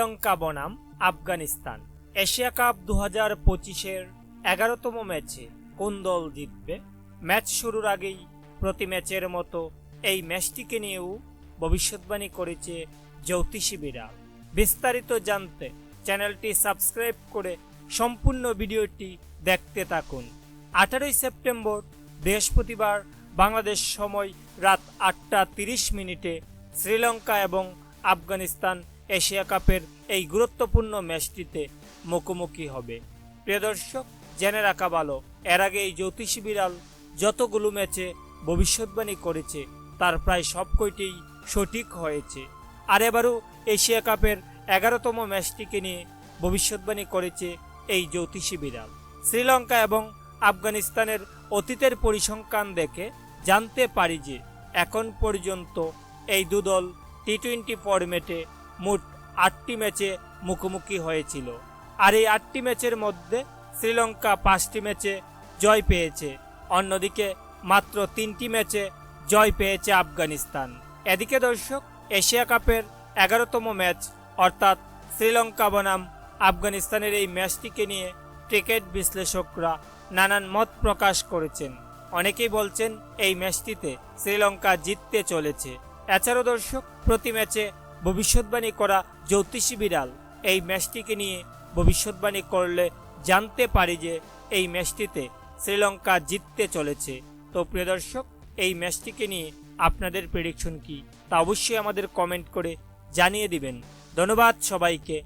শ্রীলঙ্কা বনাম, Afghanistan. Asia cup দু হাজার পঁচিশের এগারোতম ম্যাচে কোন দল জিতবে? ম্যাচ শুরুর আগেই প্রতি ম্যাচের মতো এই ম্যাচটিকে নিয়েও ভবিষ্যৎবাণী করেছে জ্যোতিষী বিড়াল। বিস্তারিত জানতে চ্যানেলটি সাবস্ক্রাইব করে সম্পূর্ণ ভিডিওটি দেখতে থাকুন। আঠারোই সেপ্টেম্বর, বৃহস্পতিবার, বাংলাদেশ সময় রাত আটটা তিরিশ মিনিটে শ্রীলঙ্কা এবং আফগানিস্তান এশিয়া কাপের এই গুরুত্বপূর্ণ ম্যাচটিতে মুখোমুখি হবে। প্রিয় দর্শক, জেনে রাখা ভালো, এর আগে এই জ্যোতিষী বিড়াল যতগুলো ম্যাচে ভবিষ্যৎবাণী করেছে, তার প্রায় সব কয়টিই সঠিক হয়েছে। আর এবারও এশিয়া কাপের এগারোতম ম্যাচটিকে নিয়ে ভবিষ্যৎবাণী করেছে এই জ্যোতিষী বিড়াল। শ্রীলঙ্কা এবং আফগানিস্তানের অতীতের পরিসংখ্যান দেখে জানতে পারি যে এখন পর্যন্ত এই দুদল টি টোয়েন্টি ফরম্যাটে মোট আটটি ম্যাচে মুখোমুখি হয়েছিল। আর এই আটটি ম্যাচের মধ্যে শ্রীলঙ্কা পাঁচটি ম্যাচে জয় পেয়েছে। অন্যদিকে মাত্র তিনটি ম্যাচে জয় পেয়েছে আফগানিস্তান। এদিকে দর্শক, এশিয়া কাপের এগারোতম ম্যাচ, অর্থাৎ শ্রীলঙ্কা বনাম আফগানিস্তানের এই ম্যাচটিকে নিয়ে ক্রিকেট বিশ্লেষকরা নানান মত প্রকাশ করেছেন। অনেকেই বলছেন, এই ম্যাচটিতে শ্রীলঙ্কা জিততে চলেছে। এছাড়াও দর্শক, প্রতি ম্যাচে ভবিষ্যৎবাণী করা জ্যোতিষী বিড়াল। এই ম্যাচটিকে নিয়ে ভবিষ্যৎবাণী করলে জানতে পারি যে এই ম্যাচটিতে শ্রীলঙ্কা জিততে চলেছে। তো প্রিয় দর্শক, এই ম্যাচটিকে নিয়ে আপনাদের প্রেডিকশন কি? তা অবশ্যই আমাদের কমেন্ট করে জানিয়ে দিবেন। ধন্যবাদ সবাইকে।